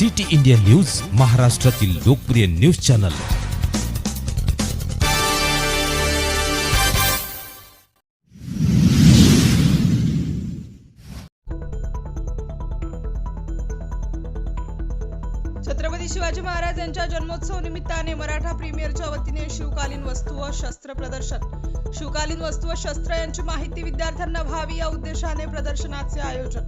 City India news महाराष्ट्रातील लोकप्रिय news channel. Chhatrapati Shivaji Maharaj यांच्या जन्मोत्सव निमित्ताने मराठा प्रीमियरच्या वतीने शिवकालीन वस्तू व शस्त्र प्रदर्शन. शिवकालीन वस्तू व शस्त्र यांची माहिती विद्यार्थ्यांना व्हावी या उद्देशाने प्रदर्शनाचे आयोजन.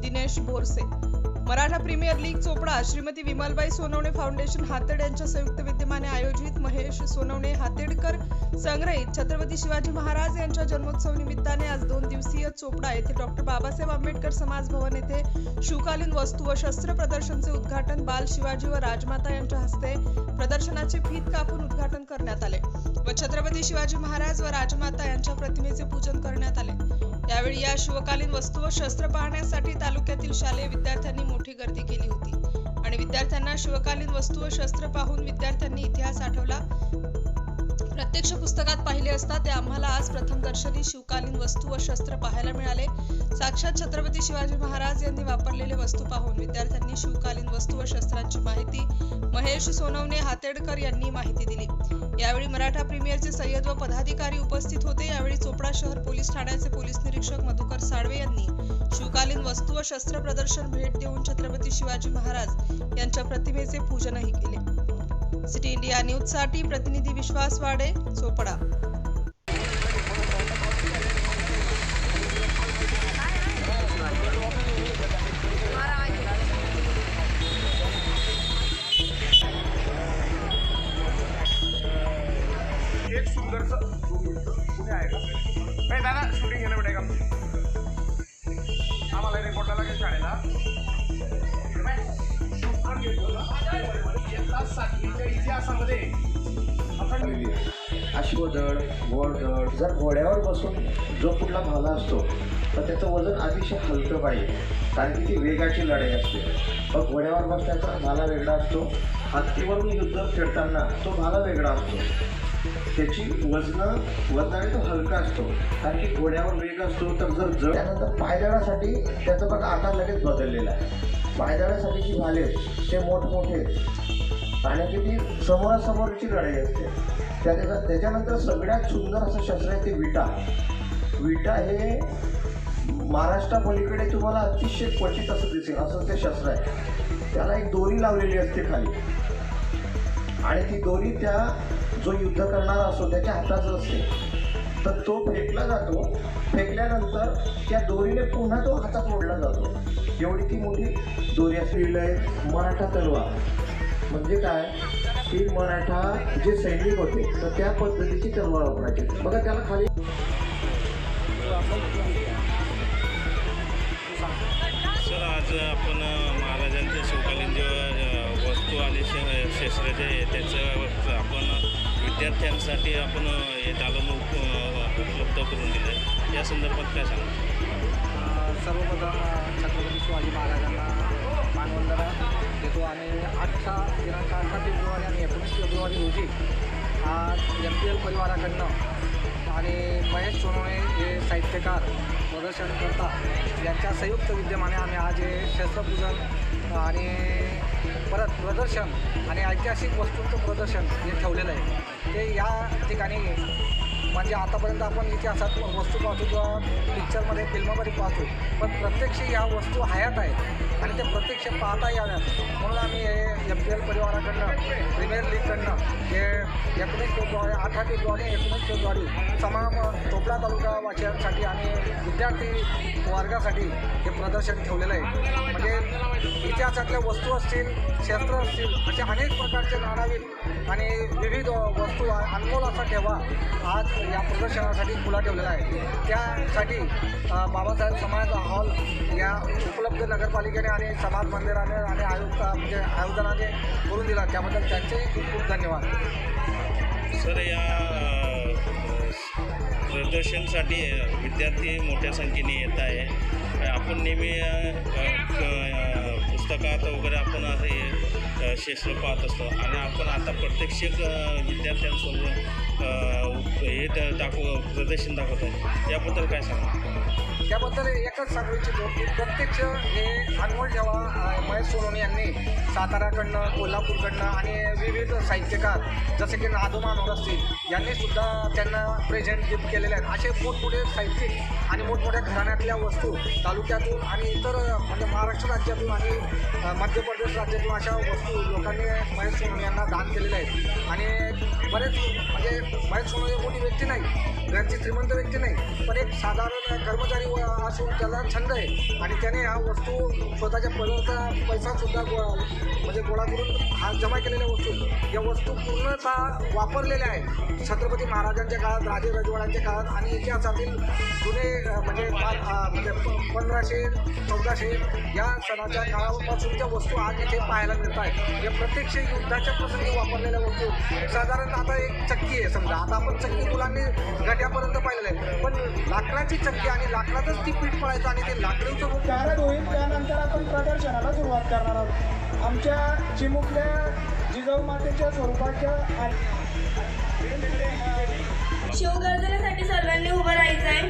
Dinesh Borse. Maratha premier league Chopda Shrimati Vimalbai Sonawane foundation Hated यांच्या संयुक्त विद्यमाने आयोजित महेश सोनवणे हातेडकर संग्रहित छत्रपती शिवाजी महाराज यांच्या जन्मोत्सव निमित्ताने आज दोन दिवसीय चोपडा येथे डॉक्टर बाबासाहेब आंबेडकर समाज भवन येथे शिवकालीन वस्तू व शस्त्र प्रदर्शनचे उद्घाटन बाल शिवाजी व राजमाता यांच्या हस्ते प्रदर्शनाचे फीत कापून उद्घाटन करण्यात आले व छत्रपती शिवाजी महाराज व राजमाता यांच्या प्रतिमेचे पूजन करण्यात आले. यावेळी या शिवकालीन वस्तू व शस्त्र पाहण्यासाठी तालुक्यातील शालेय विद्यार्थ्यांनी मोठी गर्दी केली होती. आणि विद्यार्थ्यांना शिवकालीन वस्तू व शस्त्र पाहून विद्यार्थ्यांनी इतिहास आठवला. प्रत्यक्ष पुस्तकात पाहिले असता ते आम्हाला आज प्रथम दर्शनी शिवकालीन वस्तू व शस्त्र पाहायला मिळाले. साक्षात छत्रपती शिवाजी महाराज यांनी वापरलेले वस्तू पाहून विद्यार्थ्यांनी शिवकालीन वस्तू व शस्त्रांची माहिती महेश सोनवणे हातेडकर यांनी माहिती दिली. यावेळी मराठा प्रीमियरचे सय्यद व पदाधिकारी उपस्थित होते. यावेळी चोपडा शहर पोलीस ठाण्याचे पोलीस निरीक्षक मधुकर साळवे यांनी शिवकालीन वस्तू व शस्त्र प्रदर्शन भेट देऊन छत्रपती शिवाजी महाराज यांच्या प्रतिमेचे पूजनही केले. सिटी इंडिया न्यूजसाठी प्रतिनिधी विश्वास वाडे चोपडा. एक सुंदरचं कुठे आहे का? नाही दादा शूटिंग घेणं भेटेल सातवीच्या इतिहासामध्ये आपण अश्वदळ घोडदळ जर घोड्यावर बसून जो कुठला भाला असतो तर त्याचं वजन अतिशय हलकं पाहिजे. कारण की ती वेगाची लढाई असते. मग घोड्यावर बसण्याचा भाला वेगळा असतो. हत्तीवरून युद्ध खेळताना तो भाला वेगळा असतो. त्याची वजनं वजनाने तो हलका असतो. कारण की घोड्यावर वेग असतो तर जर जड त्यानंतर पायदळासाठी त्याचा पण आकार लगेच बदललेला आहे. पायदळासाठी जी भाले आहेत, ते मोठमोठे आहेत. आणि ती समोरासमोरची लढाई असते. त्याच्या त्याच्यानंतर सगळ्यात सुंदर असं शस्त्र आहे ते विटा. विटा हे महाराष्ट्रापलीकडे तुम्हाला अतिशय क्वचित असं दिसेल असं ते शस्त्र आहे. त्याला एक दोरी लावलेली असते खाली. आणि ती दोरी त्या जो युद्ध करणारा असतो त्याच्या हाताच असते. तर तो फेकला जातो. फेकल्यानंतर त्या दोरीने पुन्हा तो हातात ओढला जातो. एवढी ती मोठी दोरी असलेली आहे मराठा तलवार. म्हणजे काय? की मराठा जे सैनिक होते तर त्या पद्धतीची तलवार वापरायची. बघा त्याला खाली सर आज आपण महाराजांच्या शिवकालीन जे वस्तू आणि श- शस्त्र जे आहे त्याचं आपण विद्यार्थ्यांसाठी आपण हे दालन उपलब्ध करून दिलं. आहे या संदर्भात काय सांगा सर्वप्रथम छत्रपती शिवाजी महाराजांना मानवंदना देतो आणि आजच्या दिनांक अठरा फेब्रुवारी आणि एकोणीस फेब्रुवारी रोजी आज एम पी एल परिवाराकडनं आणि महेश सोनवणे हे साहित्यकार प्रदर्शनकर्ता यांच्या संयुक्त विद्यमाने आम्ही आज हे शस्त्रपूजन आणि परत प्रदर्शन आणि ऐतिहासिक वस्तूंचं प्रदर्शन हे ठेवलेलं आहे. ते या ठिकाणी म्हणजे आतापर्यंत आपण इतिहासात वस्तू पाहतो किंवा पिक्चरमध्ये फिल्ममध्ये पाहतो. पण प्रत्यक्ष ह्या वस्तू हयात आहेत आणि ते प्रत्यक्ष पाहता याव्यात. म्हणून आम्ही हे एम पी एल परिवाराकडनं प्रीमियर लीगकडनं हे एकोणीस फेब्रुवारी अठरा फेब्रुवारी एकोणीस फेब्रुवारी तमाम चोपडा तालुका वाचकांसाठी आणि विद्यार्थी वर्गासाठी हे प्रदर्शन ठेवलेलं आहे. म्हणजे इतिहासातल्या वस्तू असतील क्षेत्र असतील असे अनेक प्रकारचे नाणावीत आणि विविध वस्तू अनमोल असा ठेवा. आज या प्रदर्शनासाठी खुला ठेवलेला आहे. त्यासाठी बाबासाहेब समाज हॉल या उपलब्ध नगरपालिकेने आणि समाज मंदिराने आणि आयुक्त म्हणजे आयोजनाने करून दिला. त्याबद्दल त्यांचे खूप खूप धन्यवाद. सर या प्रदर्शनसाठी विद्यार्थी मोठ्या संख्येने येत आहे. आपण नेहमी पुस्तकात वगैरे आपण असं हे पाहत असतो. आणि आपण आता प्रत्यक्ष विद्यार्थ्यांसमोर हे दाखव प्रदर्शन दाखवत. याबद्दल काय सांगा त्याबद्दल एकच सांगू इच्छितो की प्रत्यक्ष हे अनमोल ठेवा महेश सोनवणे यांनी साताऱ्याकडनं कोल्हापूरकडनं आणि विविध साहित्यकार जसे की नादू मानवर असतील यांनी सुद्धा त्यांना प्रेझेंट गिफ्ट केलेले आहेत. असे मोठमोठे साहित्यिक आणि मोठमोठ्या घराण्यातल्या वस्तू तालुक्यातून आणि इतर म्हणजे महाराष्ट्र राज्यातून आणि मध्य प्रदेश राज्यातून अशा वस्तू लोकांनी महेश सोनवणे यांना दान केलेले आहेत. आणि बरेच म्हणजे महेश सोनवणे मोठी व्यक्ती नाही घरची श्रीमंत व्यक्ती नाही पण एक साधारण कर्मचारी व- असून त्याला छंद आहे. आणि त्याने ह्या वस्तू स्वतःच्या पदाचा पैसासुद्धा गो म्हणजे गोळा करून हा जमा केलेल्या वस्तू. या वस्तू पूर्णतः वापरलेल्या आहेत. छत्रपती महाराजांच्या काळात राजे रजवाड्यांच्या काळात आणि इतिहासातील जुने म्हणजे म्हणजे पंधराशे चौदाशे या सणाच्या काळापासूनच्या वस्तू आज इथे पाहायला मिळत आहेत. या प्रत्यक्ष युद्धाच्या प्रसंगी वापरलेल्या वस्तू. साधारण आता एक चक्की आहे समजा. आता आपण चक्की मुलांनी गट्यापर्यंत पाहिलेलं आहे. पण लाकडाची चक्की आणि लाकडातच ती पीठ पडायचं आणि ते लाकडीचं रूप जाहिरात होईल त्यानंतर आपण प्रदर्शनाला सुरुवात करणार आहोत. आमच्या चिमुकल्या जिजाऊ मातेच्या स्वरूपाच्या शिवगर्जनेसाठी सर्वांनी उभं राहायचं आहे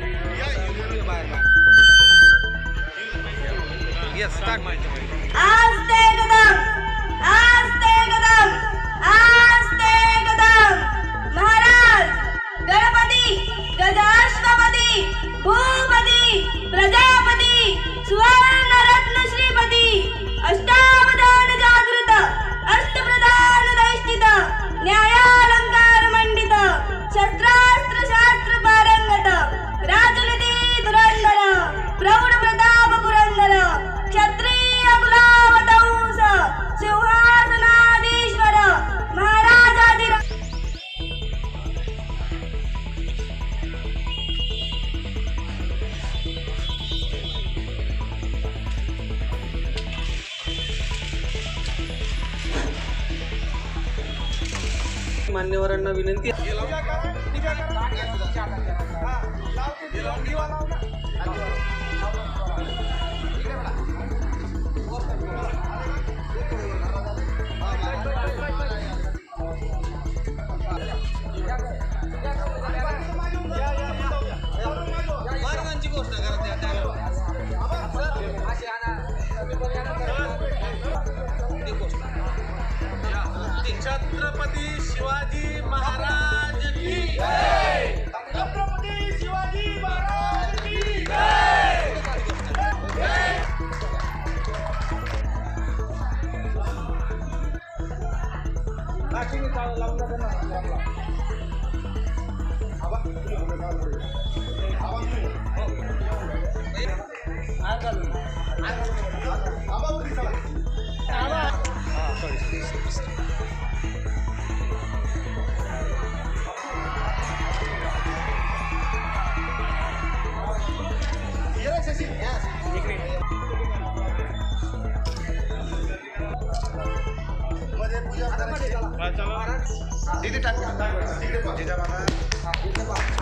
आज ते मान्यवरांना विनंती Chhatrapati Shivaji Jadi tak, tidak pak, tidak pak.